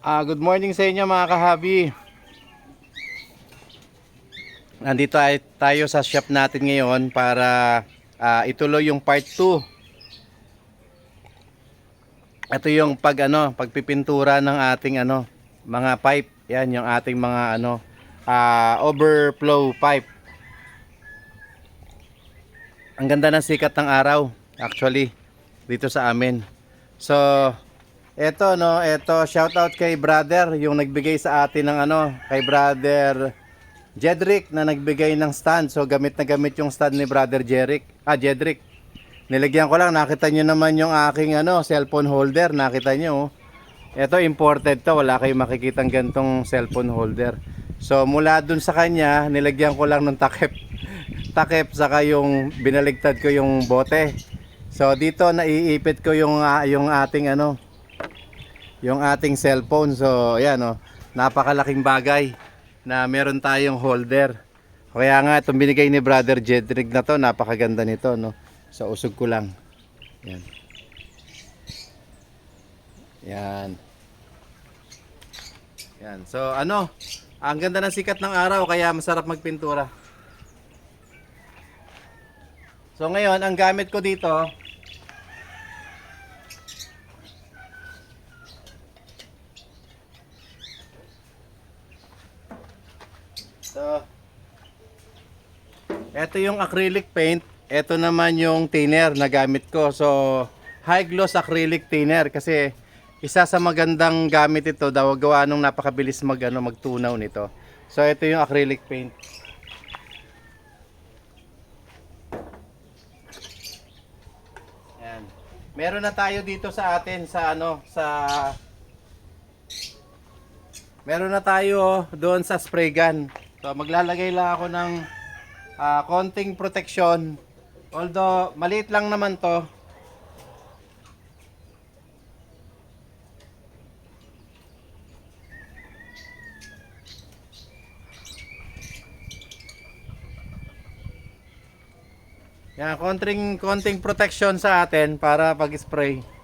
Ah, good morning sa inyo mga kahabi. Nandito ay tayo sa shop natin ngayon para ah, ituloy yung part 2. Ito yung pag ano, pagpipintura ng ating ano, mga pipe. Yan yung ating mga ano, ah, overflow pipe. Ang ganda ng sikat ng araw actually dito sa amin. So, eto no, eto shout out kay brother yung nagbigay sa atin ng ano, kay brother Jedrick na nagbigay ng stand. So gamit na gamit yung stand ni brother Jerick. Ah, Jedrick. Nilagyan ko lang, nakita nyo naman yung aking ano, cellphone holder, nakita nyo. oh. Ito imported to, wala kayong makikitang gantong cellphone holder. So mula dun sa kanya, nilagyan ko lang ng takip. takip saka yung binaligtad ko yung bote. So dito naiipit ko yung ah, yung ating ano, yung ating cellphone. So, ayan oh, napakalaking bagay na meron tayong holder. Kaya nga itong binigay ni Brother Jedrick na to, napakaganda nito, no. So, usog ko lang. Yan. Yan. Yan. So, ano, ang ganda ng sikat ng araw kaya masarap magpintura. So, ngayon, ang gamit ko dito, So, ito yung acrylic paint. Ito naman yung thinner na gamit ko. So, high gloss acrylic thinner kasi isa sa magandang gamit ito daw gawa nung napakabilis mag ano, magtunaw nito. So, ito yung acrylic paint. Yan. Meron na tayo dito sa atin sa ano sa Meron na tayo doon sa spray gun. So maglalagay lang ako ng ah, konting protection. Although maliit lang naman 'to. Yan, konting konting protection sa atin para pag-spray.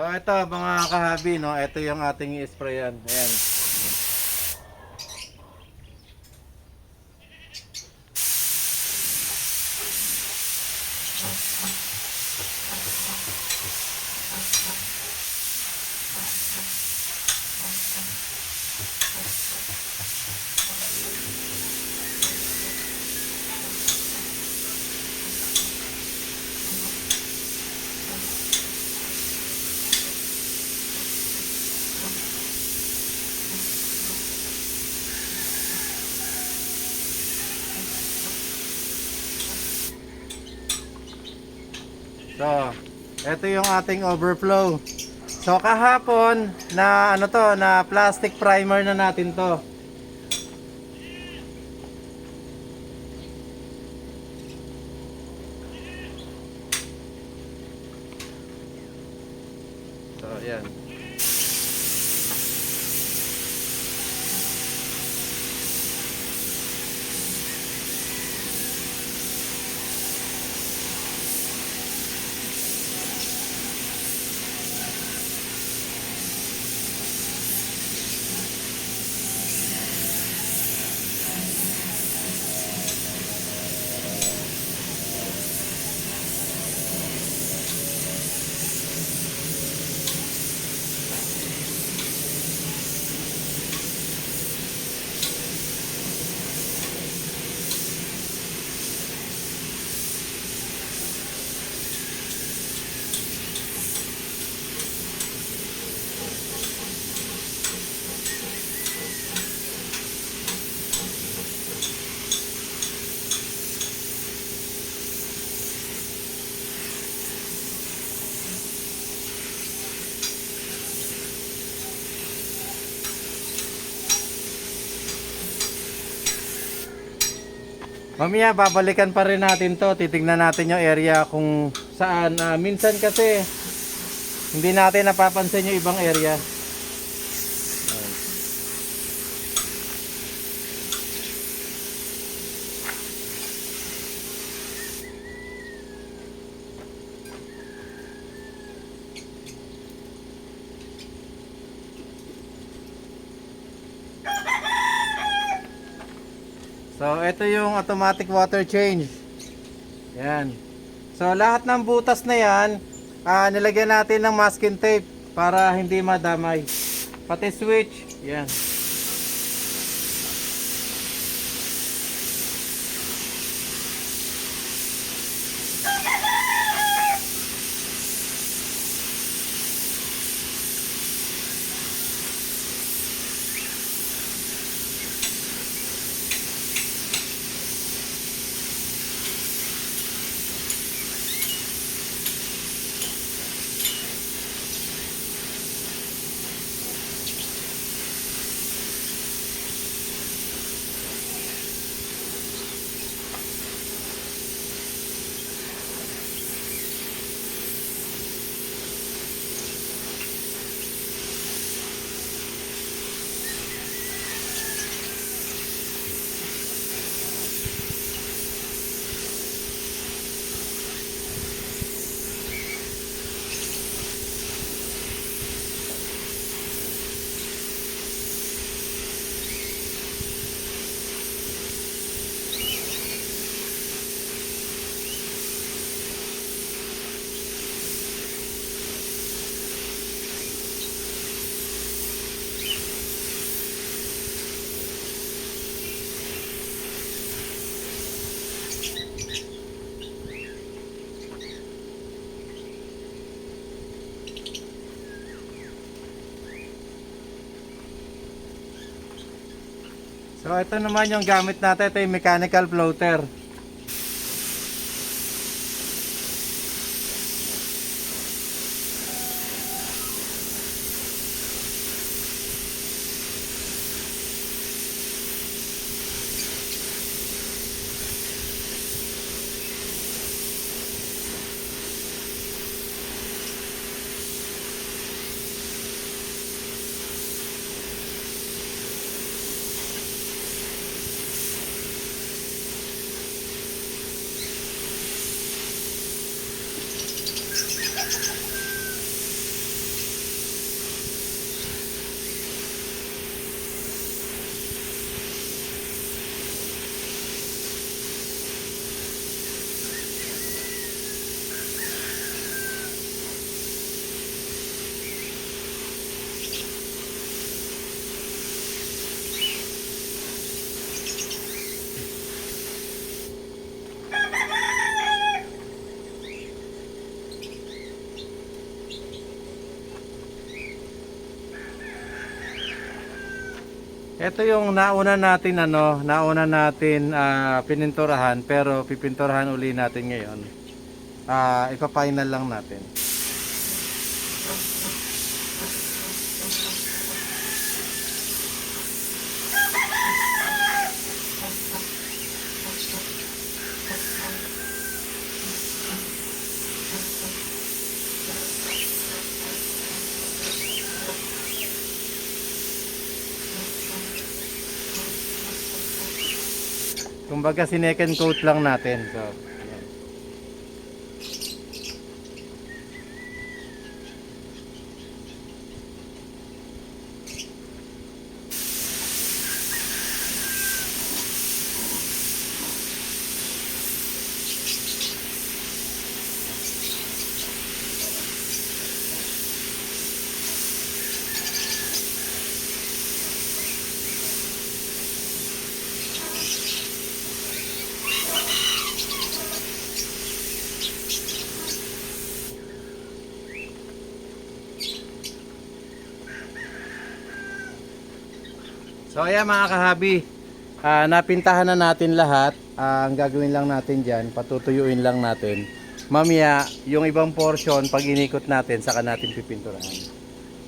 So ito mga kahabi no, ito yung ating i-sprayan. Ayan. So, ito yung ating overflow. So kahapon na ano to, na plastic primer na natin to. So, ayan. Mamaya babalikan pa rin natin to. Titignan natin yung area kung saan. Ah, minsan kasi hindi natin napapansin yung ibang area. So, ito yung automatic water change. Yan. So, lahat ng butas na yan, ah, nilagyan natin ng masking tape para hindi madamay. Pati switch, yan. So, ito naman yung gamit natin. Ito yung mechanical floater. Ito yung nauna natin ano, nauna natin ah, pininturahan pero pipinturahan uli natin ngayon. Ah, ipa-final lang natin. Kumbaga sinecond coat lang natin. So, So ayan mga kahabi, ah, napintahan na natin lahat. Ah, ang gagawin lang natin dyan, patutuyuin lang natin. Mamaya, yung ibang portion, pag inikot natin, saka natin pipinturahan.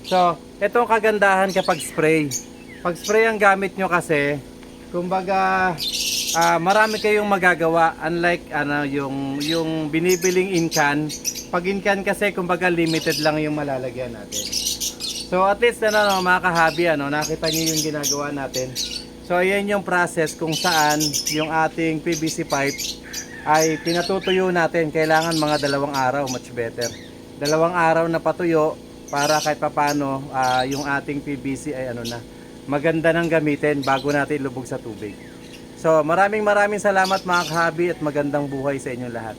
So, ito kagandahan kapag spray. Pag spray ang gamit nyo kasi, kumbaga, ah, marami kayong magagawa. Unlike ano, yung, yung binibiling in can. Pag in can kasi, kumbaga limited lang yung malalagyan natin. So at least ano, no, mga kahabi, ano, nakita niyo yung ginagawa natin. So ayan yung process kung saan yung ating PVC pipe ay pinatutuyo natin. Kailangan mga dalawang araw, much better. Dalawang araw na patuyo para kahit papano ah, yung ating PVC ay ano na maganda nang gamitin bago natin lubog sa tubig. So, maraming maraming salamat mga kahabi at magandang buhay sa inyong lahat.